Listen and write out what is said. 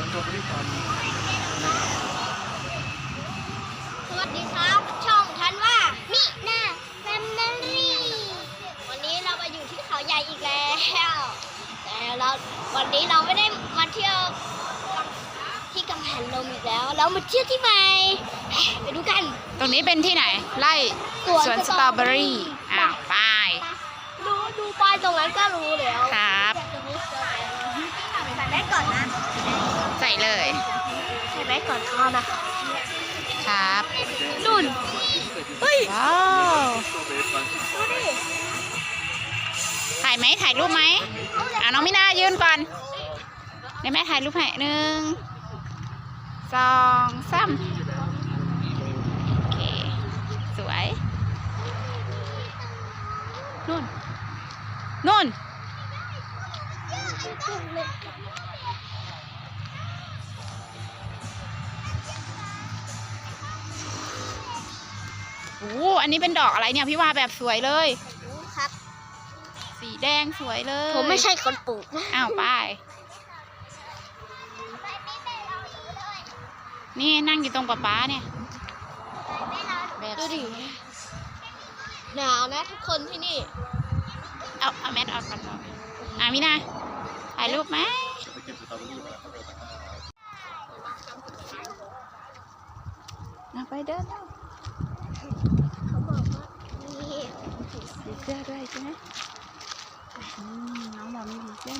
สวัสดีครับ ช่องทันว่ามินาแฟมิลี่วันนี้เรามาอยู่ที่เขาใหญ่อีกแล้ว แต่เราวันนี้เราไม่ได้มาเที่ยวที่กำแพงลมอีกแล้ว เรามาเที่ยวที่ใหม่ไปดูกัน ตรงนี้เป็นที่ไหน ไล่สวนสตรอเบอรี่อ้าวไปดูดูป้ายตรงนั้นก็รู้แล้วครั ส่เลยใส่แม่ก่อนทอดนะคะครับนุ่นเฮ้ยว้าวดูดิถ่ายไหมถ่ายรูปไหมอะน้องมินายืนก่อนเดี๋ยวแม่ถ่ายรูปให้หนึ่งสองสามโอเค สวยนู่นนู่น โอ้โหอันนี้เป็นดอกอะไรเนี่ยพี่ว่าแบบสวยเลยครับ สีแดงสวยเลยผมไม่ใช่คนปลูกอ้าวไป นี่นั่งอยู่ตรงป๊าป๊าเนี่ยแบบดูดิหนาวนะทุกคนที่นี่ เอาเอาแมสออกก่อนอะมินาถ่ายรูปไหมเอาไปเดินเร็ว เขาบอกว่านี่ มี เสื้อด้วยใช่ไหมน้องบอกมีผีเสื้อด้วยโอ้